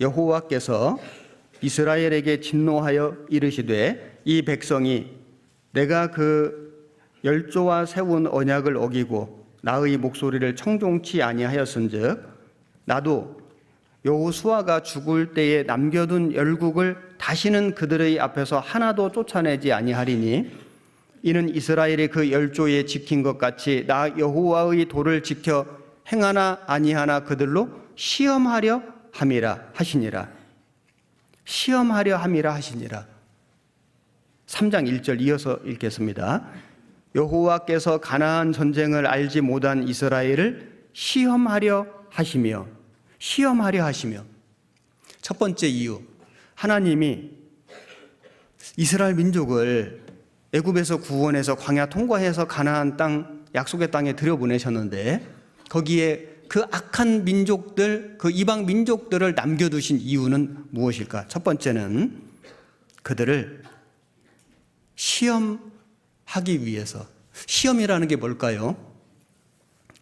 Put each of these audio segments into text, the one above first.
여호와께서 이스라엘에게 진노하여 이르시되 이 백성이 내가 그 열조와 세운 언약을 어기고 나의 목소리를 청종치 아니하였은즉 나도 여호수아가 죽을 때에 남겨둔 열국을 다시는 그들의 앞에서 하나도 쫓아내지 아니하리니 이는 이스라엘이 그 열조에 지킨 것 같이 나 여호와의 도를 지켜 행하나 아니하나 그들로 시험하려 함이라 하시니라. 시험하려 함이라 하시니라. 3장 1절 이어서 읽겠습니다. 여호와께서 가나안 전쟁을 알지 못한 이스라엘을 시험하려 하시며 시험하려 하시며. 첫 번째 이유 하나님이 이스라엘 민족을 애굽에서 구원해서 광야 통과해서 가나안 땅 약속의 땅에 들여보내셨는데 거기에 그 악한 민족들 그 이방 민족들을 남겨두신 이유는 무엇일까? 첫 번째는 그들을 시험하기 위해서 시험이라는 게 뭘까요?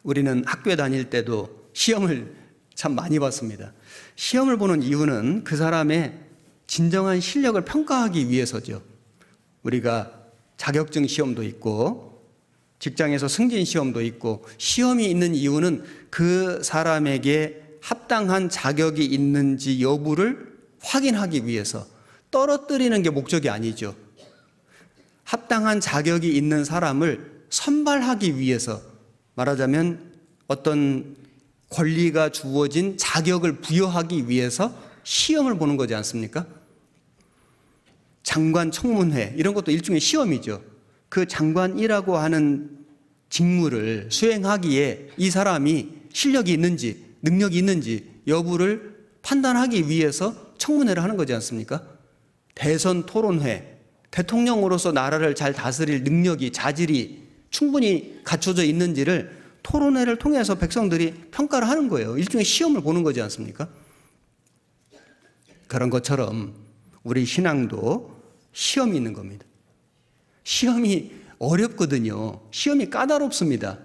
우리는 학교에 다닐 때도 시험을 참 많이 봤습니다. 시험을 보는 이유는 그 사람의 진정한 실력을 평가하기 위해서죠. 우리가 자격증 시험도 있고 직장에서 승진 시험도 있고 시험이 있는 이유는 그 사람에게 합당한 자격이 있는지 여부를 확인하기 위해서 떨어뜨리는 게 목적이 아니죠. 합당한 자격이 있는 사람을 선발하기 위해서 말하자면 어떤 권리가 주어진 자격을 부여하기 위해서 시험을 보는 거지 않습니까? 장관 청문회 이런 것도 일종의 시험이죠. 그 장관이라고 하는 직무를 수행하기에 이 사람이 실력이 있는지 능력이 있는지 여부를 판단하기 위해서 청문회를 하는 거지 않습니까? 대선 토론회 대통령으로서 나라를 잘 다스릴 능력이 자질이 충분히 갖춰져 있는지를 토론회를 통해서 백성들이 평가를 하는 거예요. 일종의 시험을 보는 거지 않습니까? 그런 것처럼 우리 신앙도 시험이 있는 겁니다. 시험이 어렵거든요. 시험이 까다롭습니다.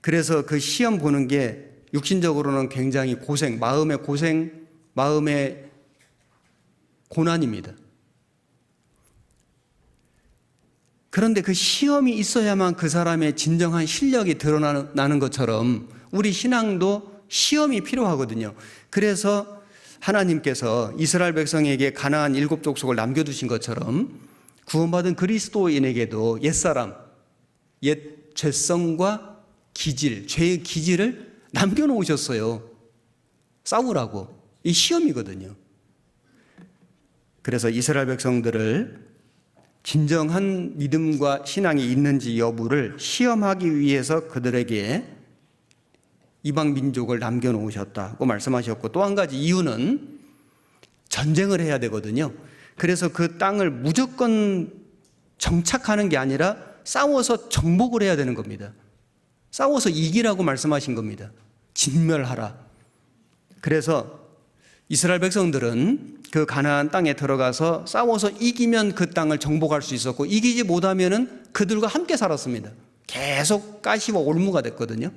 그래서 그 시험 보는 게 육신적으로는 굉장히 고생, 마음의 고생, 마음의 고난입니다. 그런데 그 시험이 있어야만 그 사람의 진정한 실력이 드러나는 것처럼 우리 신앙도 시험이 필요하거든요. 그래서 하나님께서 이스라엘 백성에게 가나안 일곱 족속을 남겨두신 것처럼 구원받은 그리스도인에게도 옛사람, 옛 죄성과 기질, 죄의 기질을 남겨놓으셨어요. 싸우라고. 이 시험이거든요. 그래서 이스라엘 백성들을 진정한 믿음과 신앙이 있는지 여부를 시험하기 위해서 그들에게 이방 민족을 남겨놓으셨다고 말씀하셨고 또 한 가지 이유는 전쟁을 해야 되거든요. 그래서 그 땅을 무조건 정착하는 게 아니라 싸워서 정복을 해야 되는 겁니다. 싸워서 이기라고 말씀하신 겁니다. 진멸하라. 그래서 이스라엘 백성들은 그 가나안 땅에 들어가서 싸워서 이기면 그 땅을 정복할 수 있었고 이기지 못하면은 그들과 함께 살았습니다. 계속 가시와 올무가 됐거든요.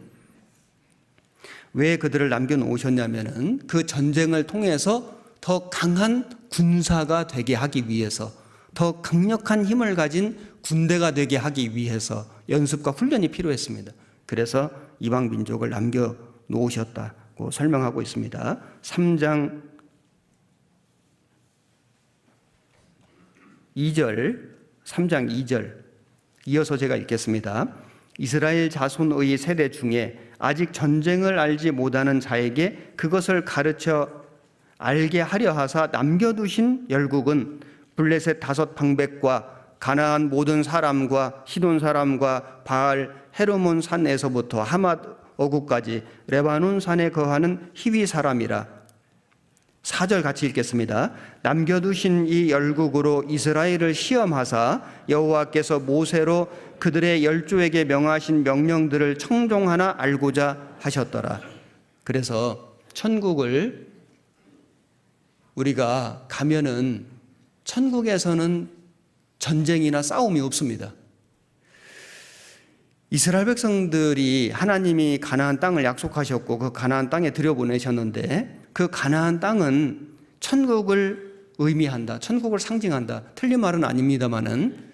왜 그들을 남겨 놓으셨냐면은 그 전쟁을 통해서 더 강한 군사가 되게 하기 위해서 더 강력한 힘을 가진 군대가 되게 하기 위해서 연습과 훈련이 필요했습니다. 그래서 이방 민족을 남겨 놓으셨다고 설명하고 있습니다. 3장 2절, 3장 2절 이어서 제가 읽겠습니다. 이스라엘 자손의 세대 중에 아직 전쟁을 알지 못하는 자에게 그것을 가르쳐 알게 하려 하사 남겨두신 열국은 블레셋 다섯 방백과 가나안 모든 사람과 시돈 사람과 바알 헤르몬 산에서부터 하맛 어구까지 레바논 산에 거하는 히위 사람이라 4절 같이 읽겠습니다. 남겨두신 이 열국으로 이스라엘을 시험하사 여호와께서 모세로 그들의 열조에게 명하신 명령들을 청종하나 알고자 하셨더라. 그래서 천국을 우리가 가면은 천국에서는 전쟁이나 싸움이 없습니다. 이스라엘 백성들이 하나님이 가나안 땅을 약속하셨고 그 가나안 땅에 들여보내셨는데 그 가나안 땅은 천국을 의미한다. 천국을 상징한다. 틀린 말은 아닙니다만은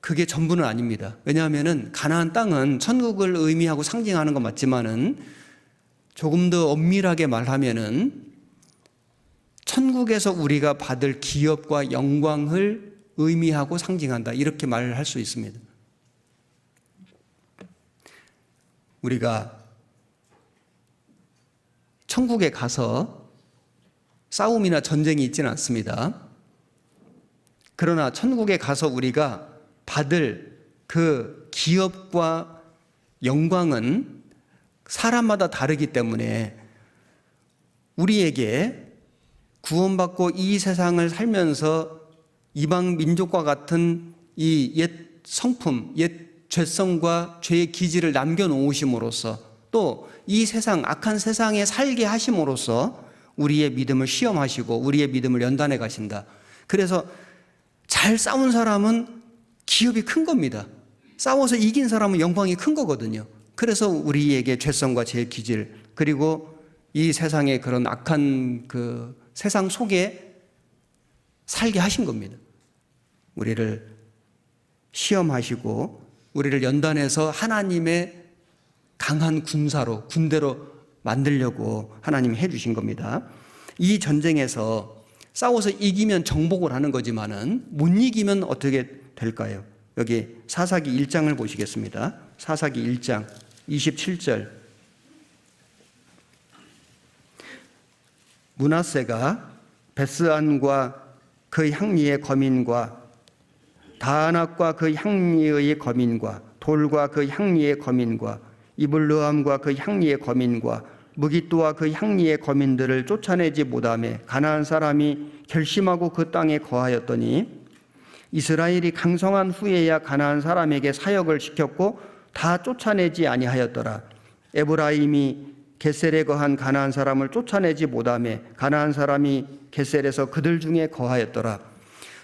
그게 전부는 아닙니다. 왜냐하면은 가나안 땅은 천국을 의미하고 상징하는 건 맞지만은 조금 더 엄밀하게 말하면은 천국에서 우리가 받을 기업과 영광을 의미하고 상징한다. 이렇게 말을 할수 있습니다. 우리가 천국에 가서 싸움이나 전쟁이 있지는 않습니다. 그러나 천국에 가서 우리가 받을 그 기업과 영광은 사람마다 다르기 때문에 우리에게 구원받고 이 세상을 살면서 이방 민족과 같은 이 옛 성품, 옛 죄성과 죄의 기질을 남겨놓으심으로써 또 이 세상, 악한 세상에 살게 하심으로써 우리의 믿음을 시험하시고 우리의 믿음을 연단해 가신다. 그래서 잘 싸운 사람은 기업이 큰 겁니다. 싸워서 이긴 사람은 영광이 큰 거거든요. 그래서 우리에게 죄성과 죄의 기질 그리고 이 세상의 그런 악한 그 세상 속에 살게 하신 겁니다. 우리를 시험하시고 우리를 연단해서 하나님의 강한 군사로 군대로 만들려고 하나님이 해 주신 겁니다. 이 전쟁에서 싸워서 이기면 정복을 하는 거지만은 못 이기면 어떻게 될까요? 여기 사사기 1장을 보시겠습니다. 사사기 1장 27절 문하세가 베스안과 그 향리의 거민과 다낙과 그 향리의 거민과 돌과 그 향리의 거민과 이블르함과 그 향리의 거민과 무기또와 그 향리의 거민들을 쫓아내지 못함에 가나안 사람이 결심하고 그 땅에 거하였더니 이스라엘이 강성한 후에야 가나안 사람에게 사역을 시켰고 다 쫓아내지 아니하였더라. 에브라임이 게셀에 거한 가나안 사람을 쫓아내지 못함에 가나안 사람이 게셀에서 그들 중에 거하였더라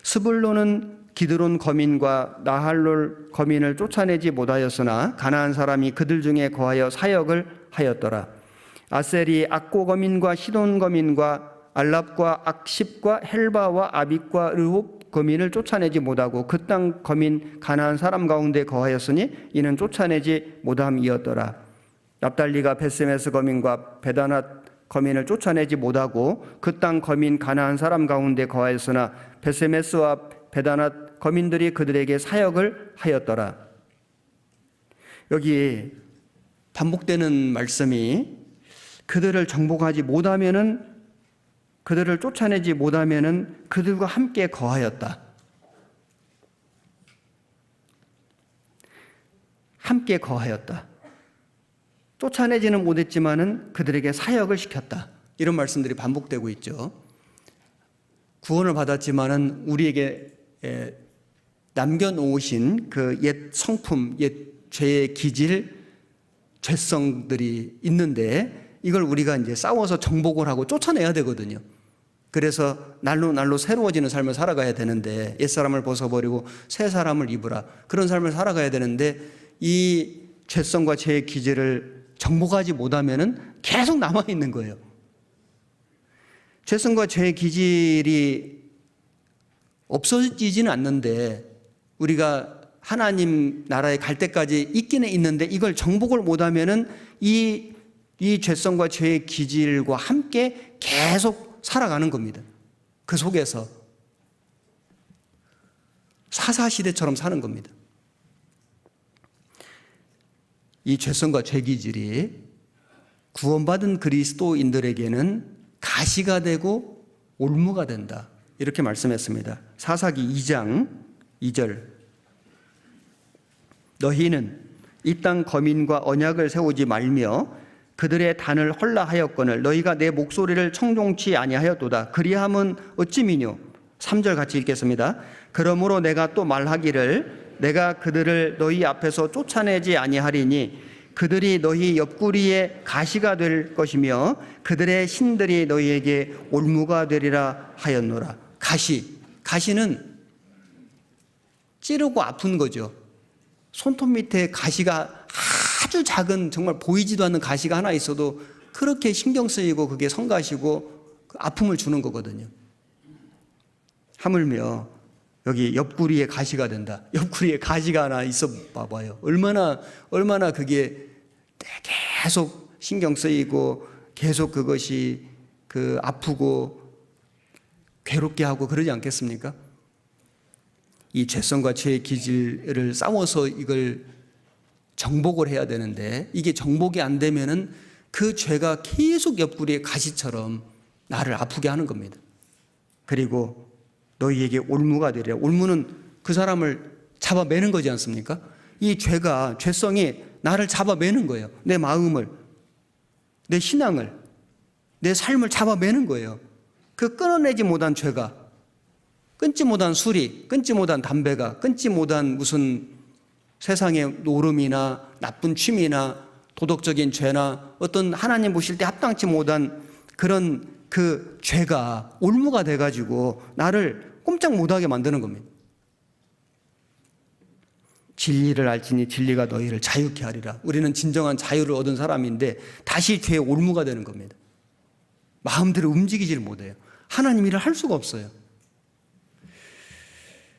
스불로는 기드론 거민과 나할롤 거민을 쫓아내지 못하였으나 가나안 사람이 그들 중에 거하여 사역을 하였더라. 아셀이 악고 거민과 시돈 거민과 알랍과 악십과 헬바와 아빅과 르홉 거민을 쫓아내지 못하고 그 땅 거민 가나안 사람 가운데 거하였으니 이는 쫓아내지 못함이었더라. 납달리가 베스메스 거민과 베다낫 거민을 쫓아내지 못하고 그 땅 거민 가나안 사람 가운데 거하였으나 베스메스와 베다낫 거민들이 그들에게 사역을 하였더라. 여기 반복되는 말씀이 그들을 정복하지 못하면은 그들을 쫓아내지 못하면은 그들과 함께 거하였다. 함께 거하였다. 쫓아내지는 못했지만은 그들에게 사역을 시켰다. 이런 말씀들이 반복되고 있죠. 구원을 받았지만은 우리에게 남겨놓으신 그 옛 성품, 옛 죄의 기질, 죄성들이 있는데 이걸 우리가 이제 싸워서 정복을 하고 쫓아내야 되거든요. 그래서 날로 날로 새로워지는 삶을 살아가야 되는데 옛 사람을 벗어버리고 새 사람을 입으라 그런 삶을 살아가야 되는데 이 죄성과 죄의 기질을 정복하지 못하면은 계속 남아 있는 거예요. 죄성과 죄의 기질이 없어지지는 않는데 우리가 하나님 나라에 갈 때까지 있기는 있는데 이걸 정복을 못하면은 이, 이 죄성과 죄의 기질과 함께 계속 살아가는 겁니다. 그 속에서 사사시대처럼 사는 겁니다. 이 죄성과 죄 기질이 구원받은 그리스도인들에게는 가시가 되고 올무가 된다. 이렇게 말씀했습니다. 사사기 2장 2절 너희는 이 땅 거민과 언약을 세우지 말며 그들의 단을 헐라하였거늘 너희가 내 목소리를 청종치 아니하였도다 그리함은 어찌미뇨 3절 같이 읽겠습니다 그러므로 내가 또 말하기를 내가 그들을 너희 앞에서 쫓아내지 아니하리니 그들이 너희 옆구리에 가시가 될 것이며 그들의 신들이 너희에게 올무가 되리라 하였노라 가시. 가시는 찌르고 아픈 거죠. 손톱 밑에 가시가 아주 작은 정말 보이지도 않는 가시가 하나 있어도 그렇게 신경 쓰이고 그게 성가시고 그 아픔을 주는 거거든요. 하물며 여기 옆구리에 가시가 된다. 옆구리에 가시가 하나 있어 봐봐요. 얼마나 얼마나 그게 계속 신경 쓰이고 계속 그것이 그 아프고 괴롭게 하고 그러지 않겠습니까? 이 죄성과 죄의 기질을 싸워서 이걸 정복을 해야 되는데 이게 정복이 안 되면은 그 죄가 계속 옆구리에 가시처럼 나를 아프게 하는 겁니다. 그리고 너희에게 올무가 되리라. 올무는 그 사람을 잡아매는 거지 않습니까? 이 죄가 죄성이 나를 잡아매는 거예요. 내 마음을, 내 신앙을, 내 삶을 잡아매는 거예요. 그 끊어내지 못한 죄가 끊지 못한 술이, 끊지 못한 담배가, 끊지 못한 무슨 세상의 노름이나 나쁜 취미나 도덕적인 죄나 어떤 하나님 보실 때 합당치 못한 그런 그 죄가 올무가 돼가지고 나를 꼼짝 못하게 만드는 겁니다. 진리를 알지니 진리가 너희를 자유케 하리라. 우리는 진정한 자유를 얻은 사람인데 다시 죄의 올무가 되는 겁니다. 마음대로 움직이질 못해요. 하나님 일을 할 수가 없어요.